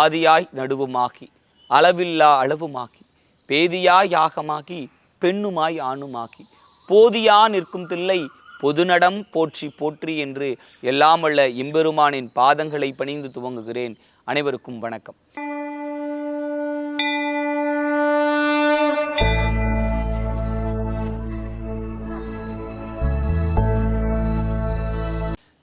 ஆதியாய் நடுவுமாகி அளவில்லா அளவுமாக்கி பேதியாய் யாகமாகி பெண்ணுமாய் ஆணுமாகி போதியா நிற்கும் தில்லை பொதுநடம் போற்றி போற்றி என்று எல்லாம் வல்ல எம்பெருமானின் பாதங்களை பணிந்து துவங்குகிறேன். அனைவருக்கும் வணக்கம்.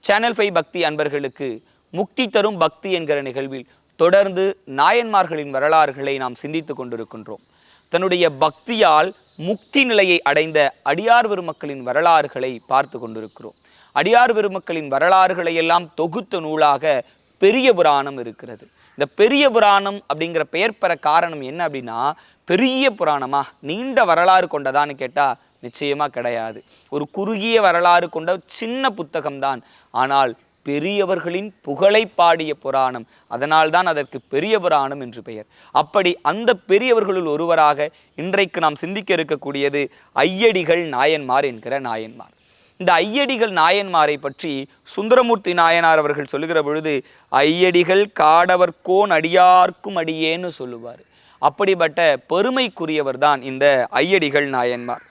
சேனல் ஃபைவ் பக்தி அன்பர்களுக்கு முக்தி தரும் பக்தி என்கிற நிகழ்வில் தொடர்ந்து நாயன்மார்களின் வரலாறுகளை நாம் சிந்தித்து கொண்டிருக்கின்றோம். தன்னுடைய பக்தியால் முக்தி நிலையை அடைந்த அடியார் பெருமக்களின் வரலாறுகளை பார்த்து கொண்டிருக்கிறோம். அடியார் பெருமக்களின் வரலாறுகளை எல்லாம் தொகுத்த நூலாக பெரிய புராணம் இருக்கிறது. இந்த பெரிய புராணம் அப்படிங்கிற பெயர் பெற காரணம் என்ன அப்படின்னா பெரிய புராணமா? நீண்ட வரலாறு கொண்டதான்னு கேட்டால் நிச்சயமாக கிடையாது. ஒரு குறுகிய வரலாறு கொண்ட சின்ன புத்தகம்தான். ஆனால் பெரியவர்களின் புகழை பாடிய புராணம். அதனால்தான் அதற்கு பெரிய புராணம் என்று பெயர். அப்படி அந்த பெரியவர்களுள் ஒருவராக இன்றைக்கு நாம் சிந்திக்க இருக்கக்கூடியது ஐயடிகள் நாயன்மார் என்கிற நாயன்மார். இந்த ஐயடிகள் நாயன்மாரை பற்றி சுந்தரமூர்த்தி நாயனார் அவர்கள் சொல்லுகிற பொழுது ஐயடிகள் காடவர்கோன் அடியார்க்கும் அடியேன்னு சொல்லுவார். அப்படிப்பட்ட பெருமைக்குரியவர் தான் இந்த ஐயடிகள் நாயன்மார்.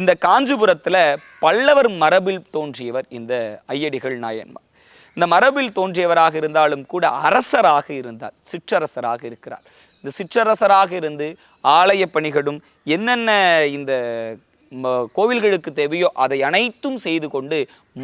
இந்த காஞ்சிபுரத்தில் பல்லவர் மரபில் தோன்றியவர் இந்த ஐயடிகள் நாயன்மார். இந்த மரபில் தோன்றியவராக இருந்தாலும் கூட அரசராக இருந்தார் சிற்றரசராக இருக்கிறார். இந்த சிற்றரசராக இருந்து ஆலய பணிகளும் என்னென்ன இந்த கோவில்களுக்கு தேவையோ அதை அனைத்தும் செய்து கொண்டு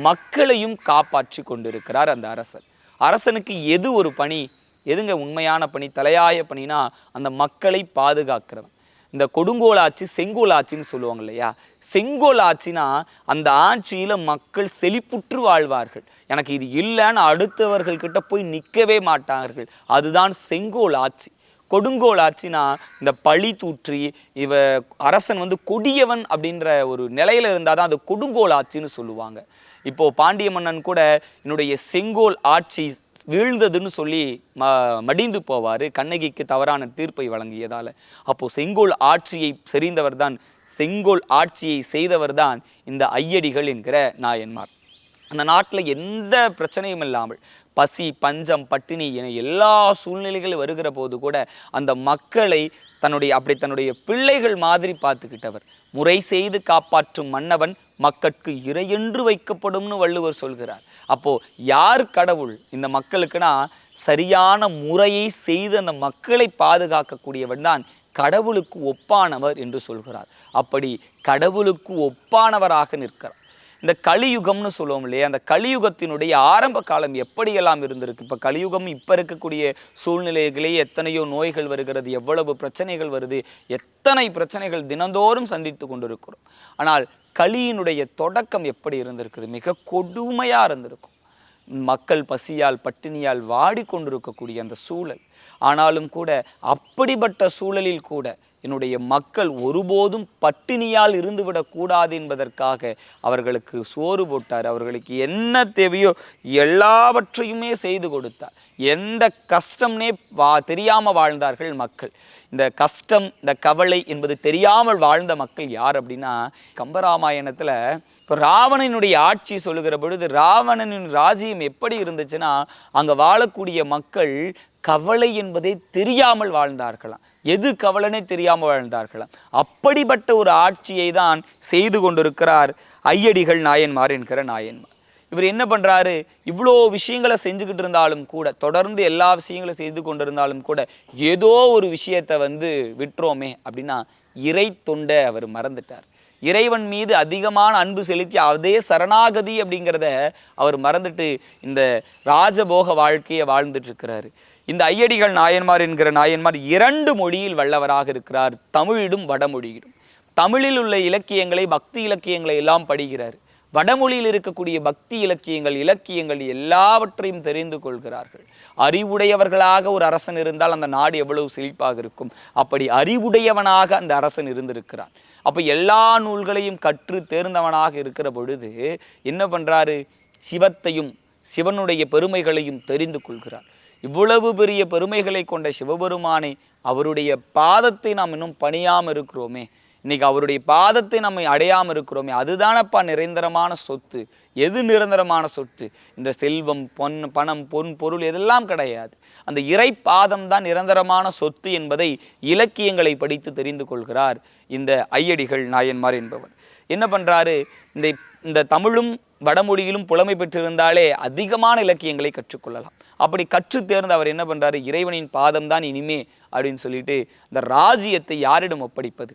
மக்களையும் காப்பாற்றி கொண்டிருக்கிறார் அந்த அரசன். அரசனுக்கு எது ஒரு பணி? எதுங்க உண்மையான பணி? தலையாய பணினா அந்த மக்களை பாதுகாக்கிறவன். இந்த கொடுங்கோல் ஆட்சி செங்கோல் ஆட்சின்னு சொல்லுவாங்க இல்லையா? செங்கோல் ஆட்சினா அந்த ஆட்சியில் மக்கள் செழிப்புற்று வாழ்வார்கள். எனக்கு இது இல்லைன்னு அடுத்தவர்கள்கிட்ட போய் நிற்கவே மாட்டார்கள். அதுதான் செங்கோல் ஆட்சி கொடுங்கோல் ஆட்சினா இந்த பழி தூற்றி இவ அரசன் வந்து கொடியவன் அப்படின்ற ஒரு நிலையில் இருந்தால் தான் அது கொடுங்கோல் ஆட்சின்னு சொல்லுவாங்க. இப்போது பாண்டிய மன்னன் கூட என்னுடைய செங்கோல் ஆட்சி வீழ்ந்ததுன்னு சொல்லி ம மடிந்து போவார். கண்ணகிக்கு தவறான தீர்ப்பை வழங்கியதால். அப்போது செங்கோல் ஆட்சியை செறிந்தவர் தான் செங்கோல் ஆட்சியை செய்தவர் தான் இந்த ஐயடிகள் என்கிற நாயன்மார். அந்த நாட்டில் எந்த பிரச்சனையும் இல்லாமல் பசி பஞ்சம் பட்டினி என எல்லா சூழ்நிலைகளும் வருகிற போது கூட அந்த மக்களை தன்னுடைய அப்படி தன்னுடைய பிள்ளைகள் மாதிரி பார்த்துக்கிட்டவர். முறை செய்து காப்பாற்றும் மன்னவன் மக்களுக்கு இறையென்று வைக்கப்படும்னு வள்ளுவர் சொல்கிறார். அப்போ யார் கடவுள்? இந்த மக்களுக்குனா சரியான முறையை செய்து அந்த மக்களை பாதுகாக்கக்கூடியவன் தான் கடவுளுக்கு ஒப்பானவர் என்று சொல்கிறார். அப்படி கடவுளுக்கு ஒப்பானவராக நிற்கிறார். இந்த கலியுகம்னு சொல்லுவோம் இல்லையா? அந்த கலியுகத்தினுடைய ஆரம்ப காலம் எப்படியெல்லாம் இருந்திருக்கு? இப்போ கலியுகம் இப்போ இருக்கக்கூடிய சூழ்நிலைகளே எத்தனையோ நோய்கள் வருகிறது எவ்வளவு பிரச்சனைகள் வருது எத்தனை பிரச்சனைகள் தினந்தோறும் சந்தித்து கொண்டிருக்கிறோம். ஆனால் கலியினுடைய தொடக்கம் எப்படி இருந்திருக்குது? மிக கொடுமையாக இருந்திருக்கும். மக்கள் பசியால் பட்டினியால் வாடிக்கொண்டிருக்கக்கூடிய அந்த சூழல். ஆனாலும் கூட அப்படிப்பட்ட சூழலில் கூட என்னுடைய மக்கள் ஒருபோதும் பட்டினியால் இருந்துவிடக்கூடாது என்பதற்காக அவர்களுக்கு சோறு போட்டார். அவர்களுக்கு என்ன தேவையோ எல்லாவற்றையுமே செய்து கொடுத்தார். எந்த கஷ்டம்னே வா தெரியாமல் வாழ்ந்தார்கள் மக்கள். இந்த கஷ்டம் இந்த கவலை என்பது தெரியாமல் வாழ்ந்த மக்கள் யார் அப்படின்னா கம்பராமாயணத்தில் இப்போ ராவணனுடைய ஆட்சி சொல்லுகிற பொழுது ராவணனின் ராஜ்யம் எப்படி இருந்துச்சுன்னா அங்கே வாழக்கூடிய மக்கள் கவலை என்பதை தெரியாமல் வாழ்ந்தார்களாம். எது கவலைனே தெரியாமல் வாழ்ந்தார்களாம். அப்படிப்பட்ட ஒரு ஆட்சியை தான் செய்து கொண்டிருக்கிறார் ஐயடிகள் நாயன்மார் என்கிற நாயன்மார். இவர் என்ன பண்ணுறாரு இவ்வளோ விஷயங்களை செஞ்சுக்கிட்டு இருந்தாலும் கூட தொடர்ந்து எல்லா விஷயங்களும் செய்து கொண்டிருந்தாலும் கூட ஏதோ ஒரு விஷயத்தை வந்து விட்டுறோமே அப்படின்னா இறை தொண்டை அவர் மறந்துட்டார். இறைவன் மீது அதிகமான அன்பு செலுத்தி அதே சரணாகதி அப்படிங்கிறத அவர் மறந்துட்டு இந்த ராஜபோக வாழ்க்கையை வாழ்ந்துட்டு இருக்கிறாரு. இந்த ஐயடிகள் நாயன்மார் என்கிற நாயன்மார் இரண்டு மொழியில் வல்லவராக இருக்கிறார். தமிழிலும் வடமொழியிலும். தமிழில் உள்ள இலக்கியங்களை பக்தி இலக்கியங்களை எல்லாம் படிக்கிறார். வடமொழியில் இருக்கக்கூடிய பக்தி இலக்கியங்கள் இலக்கியங்கள் எல்லாவற்றையும் தெரிந்து கொள்கிறார்கள். அறிவுடையவர்களாக ஒரு அரசன் இருந்தால் அந்த நாடு எவ்வளவு செழிப்பாக இருக்கும். அப்படி அறிவுடையவனாக அந்த அரசன் இருந்திருக்கிறான். அப்போ எல்லா நூல்களையும் கற்று தேர்ந்தவனாக இருக்கிற பொழுது என்ன பண்றாரு? சிவத்தையும் சிவனுடைய பெருமைகளையும் தெரிந்து கொள்கிறார். இவ்வளவு பெரிய பெருமைகளை கொண்ட சிவபெருமானை அவருடைய பாதத்தை நாம் இன்னும் பணியாமல் இருக்கிறோமே. இன்னைக்கு அவருடைய பாதத்தை நம்ம அடையாமல் இருக்கிறோமே அதுதானப்பா நிரந்தரமான சொத்து. எது நிரந்தரமான சொத்து? இந்த செல்வம் பொன் பணம் பொன் பொருள் இதெல்லாம் கிடையாது. அந்த இறை பாதம் தான் நிரந்தரமான சொத்து என்பதை இலக்கியங்களை படித்து தெரிந்து கொள்கிறார் இந்த ஐயடிகள் நாயன்மார் என்பவர். என்ன பண்ணுறாரு இந்த இந்த தமிழும் வடமொழியிலும் புலமை பெற்றிருந்தாலே அதிகமான இலக்கியங்களை கற்றுக்கொள்ளலாம். அப்படி கற்று தேர்ந்து அவர் என்ன பண்ணுறாரு இறைவனின் பாதம் தான் இனிமே அப்படின்னு சொல்லிட்டு இந்த ராஜ்யத்தை யாரிடம் ஒப்படைப்பது?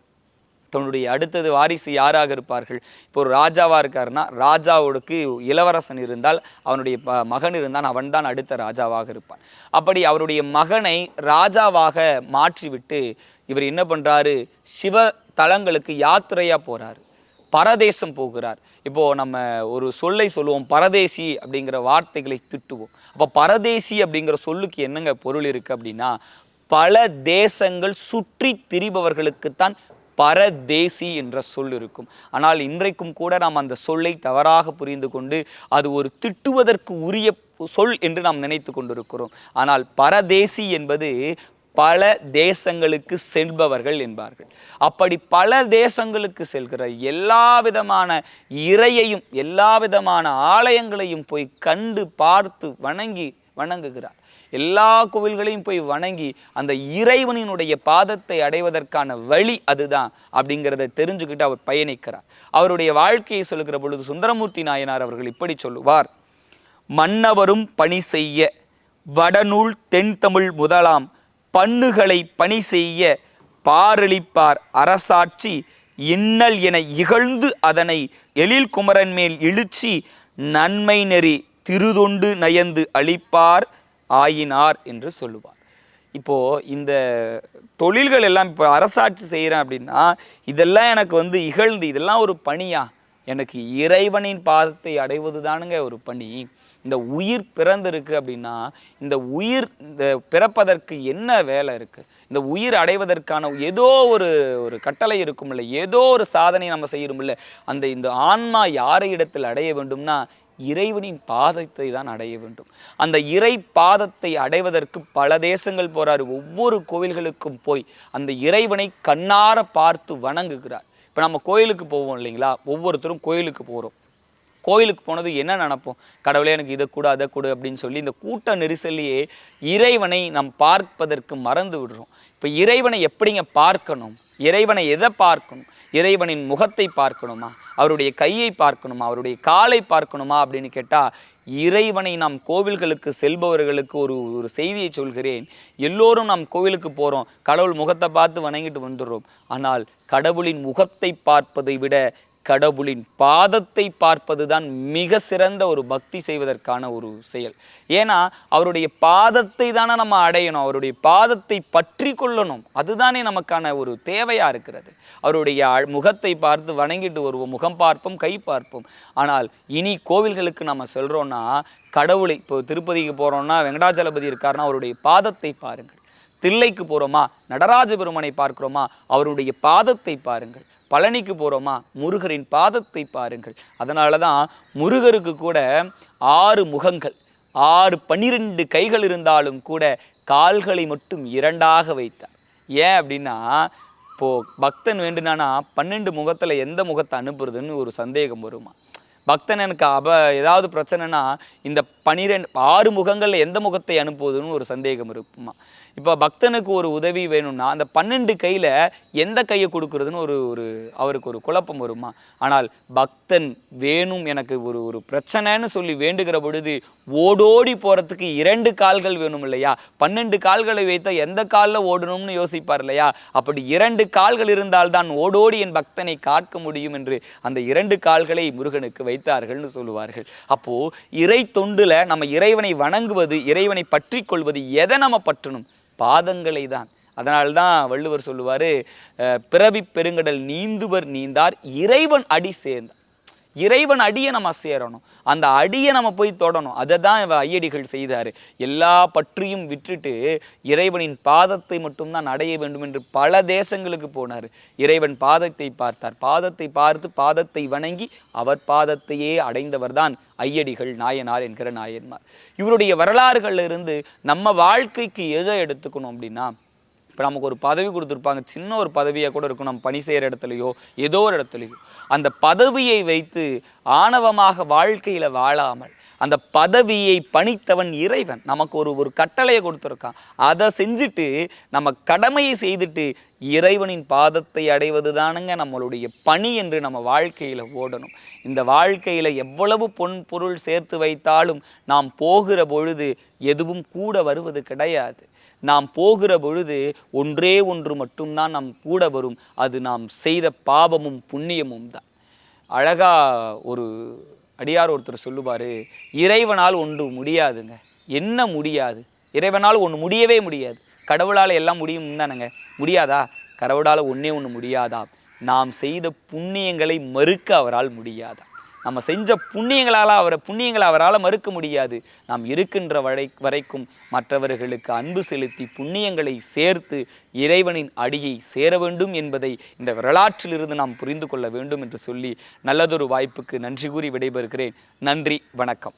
தன்னுடைய அடுத்தது வாரிசு யாராக இருப்பார்கள்? இப்போ ஒரு ராஜாவாக இருக்காருன்னா ராஜாவோடுக்கு இளவரசன் இருந்தால் அவனுடைய ப- மகன் இருந்தால் அவன்தான் அடுத்த ராஜாவாக இருப்பான். அப்படி அவருடைய மகனை ராஜாவாக மாற்றிவிட்டு இவர் என்ன பண்ணுறாரு சிவ தலங்களுக்கு யாத்திரையாக போகிறாரு பரதேசம் போகிறார். இப்போது நம்ம ஒரு சொல்லை சொல்லுவோம் பரதேசி அப்படிங்கிற வார்த்தைகளை திட்டுவோம். அப்போ பரதேசி அப்படிங்கிற சொல்லுக்கு என்னங்க பொருள் இருக்குது அப்படின்னா பல தேசங்கள் சுற்றி திரிபவர்களுக்குத்தான் பரதேசி என்ற சொல் இருக்கும். ஆனால் இன்றைக்கும் கூட நாம் அந்த சொல்லை தவறாக புரிந்து கொண்டு அது ஒரு திட்டுவதற்கு உரிய சொல் என்று நாம் நினைத்து கொண்டிருக்கிறோம். ஆனால் பரதேசி என்பது பல தேசங்களுக்கு செல்பவர்கள் என்பார்கள். அப்படி பல தேசங்களுக்கு செல்கிற எல்லா விதமான இறையையும் எல்லா விதமான ஆலயங்களையும் போய் கண்டு பார்த்து வணங்கி வணங்குகிறார். எல்லா கோவில்களையும் போய் வணங்கி அந்த இறைவனினுடைய பாதத்தை அடைவதற்கான வழி அதுதான் அப்படிங்கிறத தெரிஞ்சுக்கிட்டு அவர் பயணிக்கிறார். அவருடைய வாழ்க்கையை சொல்லுகிற பொழுது சுந்தரமூர்த்தி நாயனார் அவர்கள் இப்படி சொல்லுவார். மன்னவரும் பணி செய்ய வடநூல் தென்தமிழ் முதலாம் பண்ணுகளை பணி செய்ய பாரளிப்பார் அரசாட்சி இன்னல் என இகழ்ந்து அதனை எழில் குமரன் மேல் இழுச்சி நன்மை நெறி திருதொண்டு நயந்து அழிப்பார் ஆயினார் என்று சொல்லுவார். இப்போது இந்த தொழில்கள் எல்லாம் இப்போ அரசாட்சி செய்கிறேன் அப்படின்னா இதெல்லாம் எனக்கு வந்து இகழ்ந்து இதெல்லாம் ஒரு பணியா? எனக்கு இறைவனின் பாதத்தை அடைவது தானுங்க ஒரு பணி. இந்த உயிர் பிறந்திருக்கு அப்படின்னா இந்த உயிர் இந்த பிறப்பதற்கு என்ன வேலை இருக்குது இந்த உயிர் அடைவதற்கான ஏதோ ஒரு ஒரு கட்டளை இருக்கும்ல ஏதோ ஒரு சாதனை நம்ம செய்யணும்ல அந்த இந்த ஆன்மா யாரை இடத்தில் அடைய வேண்டும்னா இறைவனின் பாதத்தை தான் அடைய வேண்டும். அந்த இறை பாதத்தை அடைவதற்கு பல தேசங்கள் போகிறார் ஒவ்வொரு கோவில்களுக்கும் போய் அந்த இறைவனை கண்ணார பார்த்து வணங்குகிறார். இப்போ நம்ம கோயிலுக்கு போவோம் இல்லைங்களா? ஒவ்வொருத்தரும் கோயிலுக்கு போகிறோம் கோயிலுக்கு போனது என்ன நினப்போம்? கடவுளே எனக்கு இதை கூட அதை கொடு அப்படின்னு சொல்லி இந்த கூட்ட நெரிசல்லையே இறைவனை நாம் பார்ப்பதற்கு மறந்து விடுறோம். இப்போ இறைவனை எப்படிங்க பார்க்கணும்? இறைவனை எதை பார்க்கணும்? இறைவனின் முகத்தை பார்க்கணுமா? அவருடைய கையை பார்க்கணுமா? அவருடைய காலை பார்க்கணுமா? அப்படின்னு கேட்டால் இறைவனை நாம் கோவில்களுக்கு செல்பவர்களுக்கு ஒரு ஒரு செய்தியை சொல்கிறேன். எல்லோரும் நாம் கோவிலுக்கு போகிறோம் கடவுள் முகத்தை பார்த்து வணங்கிட்டு வந்துடுறோம். ஆனால் கடவுளின் முகத்தை பார்ப்பதை விட கடவுளின் பாதத்தை பார்ப்பதுதான் மிக சிறந்த ஒரு பக்தி செய்வதற்கான ஒரு செயல். ஏன்னா அவருடைய பாதத்தை தானே நம்ம அடையணும். அவருடைய பாதத்தை பற்றி கொள்ளணும். அதுதானே நமக்கான ஒரு தேவையாக இருக்கிறது. அவருடைய முகத்தை பார்த்து வணங்கிட்டு வருவோம். முகம் பார்ப்போம் கை பார்ப்போம். ஆனால் இனி கோவில்களுக்கு நம்ம செல்கிறோன்னா கடவுளை இப்போ திருப்பதிக்கு போகிறோன்னா வெங்கடாச்சலபதி இருக்காருன்னா அவருடைய பாதத்தை பாருங்கள். தில்லைக்கு போகிறோமா நடராஜ பெருமனை பார்க்குறோமா? அவருடைய பாதத்தை பாருங்கள். பழனிக்கு போகிறோமா முருகரின் பாதத்தை பாருங்கள். அதனால தான் முருகருக்கு கூட ஆறு முகங்கள் ஆறு பன்னிரெண்டு கைகள் இருந்தாலும் கூட கால்களை மட்டும் இரண்டாக வைத்தார். ஏன் அப்படின்னா இப்போது பக்தன் வேண்டுனானா பன்னெண்டு முகத்தில் எந்த முகத்தை அனுப்புறதுன்னு ஒரு சந்தேகம் வருமா? பக்தன் எனக்கு அப ஏதாவது பிரச்சனைனா இந்த பனிரெண்டு ஆறு முகங்களில் எந்த முகத்தை அனுப்புவதுன்னு ஒரு சந்தேகம் இருக்குமா? இப்போ பக்தனுக்கு ஒரு உதவி வேணும்னா அந்த பன்னெண்டு கையில் எந்த கையை கொடுக்குறதுன்னு ஒரு ஒரு அவருக்கு ஒரு குழப்பம் வருமா? ஆனால் பக்தன் வேணும் எனக்கு ஒரு ஒரு பிரச்சனைன்னு சொல்லி வேண்டுகிற பொழுது ஓடோடி போகிறதுக்கு இரண்டு கால்கள் வேணும் இல்லையா? பன்னெண்டு கால்களை வைத்தால் எந்த காலில் ஓடணும்னு யோசிப்பார் இல்லையா? அப்படி இரண்டு கால்கள் இருந்தால்தான் ஓடோடி என் பக்தனை காக்க முடியும் என்று அந்த இரண்டு கால்களை முருகனுக்கு வை வைத்தார்கள்னு சொல்லுவார்கள். அப்போ இறை தொண்டுல நம்ம இறைவனை வணங்குவது இறைவனை பற்றி கொள்வது எதை நம்ம பற்றணும்? பாதங்களை தான். அதனால்தான் வள்ளுவர் சொல்லுவாரு அஹ், பிறவி பெருங்கடல் நீந்துவர் நீந்தார் இறைவன் அடி சேர்ந்தார். இறைவன் அடியை நம்ம சேரணும். அந்த அடியை நம்ம போய் தொடணும். அதை தான் இவ ஐயடிகள் செய்தார். எல்லா பற்றியும் விட்டுட்டு இறைவனின் பாதத்தை மட்டும்தான் அடைய வேண்டும் என்று பல தேசங்களுக்கு போனார். இறைவன் பாதத்தை பார்த்தார். பாதத்தை பார்த்து பாதத்தை வணங்கி அவர் பாதத்தையே அடைந்தவர் தான் ஐயடிகள் நாயனார் என்கிற நாயன்மார். இவருடைய வரலாறுகள்ல இருந்து நம்ம வாழ்க்கைக்கு எதை எடுத்துக்கணும் அப்படின்னா இப்போ நமக்கு ஒரு பதவி கொடுத்துருப்பாங்க. சின்ன ஒரு பதவியாக கூட இருக்கும். நம்ம பணி செய்கிற இடத்துலையோ ஏதோ ஒரு இடத்துலையோ. அந்த பதவியை வைத்து ஆணவமாக வாழ்க்கையில் வாழாமல் அந்த பதவியை பணித்தவன் இறைவன். நமக்கு ஒரு ஒரு கட்டளையை கொடுத்துருக்கான். அதை செஞ்சுட்டு நம்ம கடமையை செய்துட்டு இறைவனின் பாதத்தை அடைவது தானுங்க நம்மளுடைய பணி என்று நம்ம வாழ்க்கையில் ஓடணும். இந்த வாழ்க்கையில் எவ்வளவு பொன் பொருள் சேர்த்து வைத்தாலும் நாம் போகிற பொழுது எதுவும் கூட வருவது கிடையாது. நாம் போகிற பொழுது ஒன்றே ஒன்று மட்டும்தான் நம் கூட வரும். அது நாம் செய்த பாவமும் புண்ணியமும் தான். அழகா ஒரு அடியார் ஒருத்தர் சொல்லுவார் இறைவனால் ஒன்று முடியாதுங்க. என்ன முடியாது? இறைவனால் ஒன்று முடியவே முடியாது. கடவுளால் எல்லாம் முடியும் தானேங்க. முடியாதா? கடவுளால் ஒன்றே ஒன்று முடியாதா நாம் செய்த புண்ணியங்களை மறுக்க அவரால் முடியாதா நம்ம செஞ்ச புண்ணியங்களால் அவரை புண்ணியங்களை அவரால் மறுக்க முடியாது. நாம் இருக்கின்ற வரை வரைக்கும் மற்றவர்களுக்கு அன்பு செலுத்தி புண்ணியங்களை சேர்த்து இறைவனின் அடியை சேர வேண்டும் என்பதை இந்த வரலாற்றிலிருந்து நாம் புரிந்து கொள்ள வேண்டும் என்று சொல்லி நல்லதொரு வாய்ப்புக்கு நன்றி கூறி விடைபெறுகிறேன். நன்றி வணக்கம்.